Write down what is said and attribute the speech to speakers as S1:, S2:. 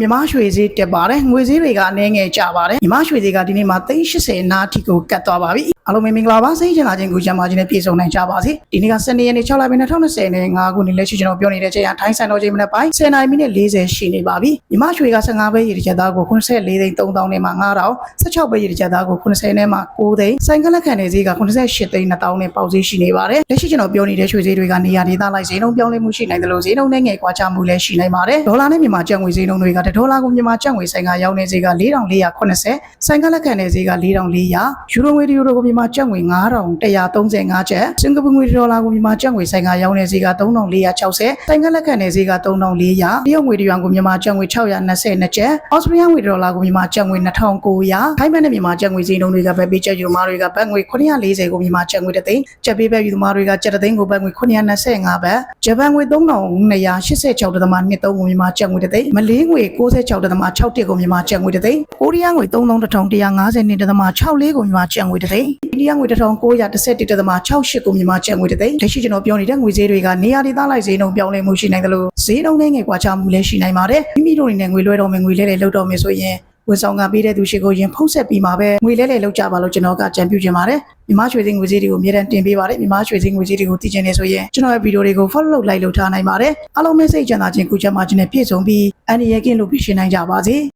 S1: မြမရွှေဈေးတက်ပါတယ်ငွေဈေးတွေကအနည်းငယ်ကျပါတယ်မြမရွှေဈေးကဒီနေ့မှာ380နာထိကိုကတ်သွားပါပြီအားလုံးပဲမင်္ဂလာပါစိတ်ချင်လာခြင်းကိုကြံပါခြင်းနဲ့ပြည့်စုံနိုင်ကြပါစေဒီနေ့ကစနေရက်နေ့6လပိုင်း2020နဲ့5ခုနှစ်လက်ရှိကျွန်တော်ပြောနေတဲ့ချိန်ကထိုင်းဆိုင်တော်ချိန်မနေ့ပိုင်း10နာရီမိနစ်40ရှိနေပါပြီမြမရွှေက15ပဲရေတစ်ချက်သားကို84သိန်း3000နဲ့မှ9000 16ပဲရေတစ်ချက်သားကို80နဲ့မှ9သိန်းဆိုင်ကလက်ခံနေဈေးက88သိန်း2000နဲ့ပေါက်ဈေးရှိနေပါတယ်လက်ရှိကျွန်တော်ပြောနေတဲ့ရွှေဈေးတွေကနေရာဒေသလိုက်ဈေးနှုန်းပြောင်းလဲမှုရှိနိုင်တယ်လို့ဈေးနှုန်းနဲ့ငယ်ကွာခြားမှုလည်းရှိနိုင်ပါတယ်ဒေါ်လာနဲ့မြန်မာကျပ်ငွေဈေးနှုန်းတွေကဒေါ်လာကိုမြန်မာကျပ်ငွေဆိုင်ကရောင်းနေဈေးက4480ဆိုင်ကလက်ခံနေဈေးက4400ယူရိုငွေတယူရိုကိုမြန်မာကျပ်ငွေ9135ကျပ်စင်ကာပူငွေဒေါ်လာကိုမြန်မာကျပ်ငွေဆိုင်ကရောင်းနေဈေးက3460ဆိုင်ကလက်ခံနေဈေးက3400တရုတ်ငွေတရွမ်ကိုမြန်မာကျပ်ငွေ622ကျပ်အော်စတြေးလျငွေဒေါ်လာကိုမြန်မာကျပ်ငွေ2900ထိုင်းဘတ်နဲ့မြန်မာကျပ်ငွေဈေးနှုန်းတွေကပဲပေးချက်ယူသမားတွေကဘတ်ငွေ940ကိုမြန်မာကျပ်ငွေတသိန်းကျပ်ပေးပဲယူသမားတွေကကျပ်တသိန်းကိုဘတ်ငွေ925ဘတ်ဂျပန်ငွေ3286.23ကိုမြန်မာကျပ်ငွေတသိန်းမလေးငွေ96.61ကိုမြန်မာကျပ်ငွေတသိန်းကိုရီးယားငွေ3150.64ကိုမြန်မာကျပ်ငွေတသိန်းအိ န္ဒိယငွေ1911.68ကိုမြန်မာကျပ်ငွေတသိန်းလက်ရှိကျွန်တော်ပြောနေတဲ့ငွေဈေးတွေကနေရာဒေသလိုက်ဈေးနှုန်းပြောင်းလဲမှုရှိနိုင်တယ်လို့ဈေးနှုန်းနဲ့ငယ်ကွာခြားမှုလည်းရှိနိုင်ပါတယ်မိမိတို့အနေနဲ့ငွေလွှဲတော်မယ်ငွေလဲလဲလောက်တော်မယ်ဆိုရင်ဝန်ဆောင်ကပေးတဲ့သူရှိကိုရင်ဖုံးဆက်ပြီးမှာပဲငွေလဲလဲလောက်ကြပါလို့ကျွန်တော်ကကြံပြုချင်ပါတယ်မြမရွှေစင်းငွေစည်းတွေကိုအမြဲတမ်းတင်ပေးပါတယ်မြမရွှေစင်းငွေစည်းတွေကိုသိချင်နေဆိုရင်ကျွန်တော်ရဲ့ဗီဒီယိုတွေကို follow လုပ် like လုပ်ထားနိုင်ပါတယ်အားလုံးပဲစိတ်ချမ်းသာခြင်းကိုချမ်းသာခြင်းနဲ့ပြည့်စုံပြီးအန်ဒီရဲ့ကင်းလို့ပြည့်ရှင်းနိုင်ကြပါစေ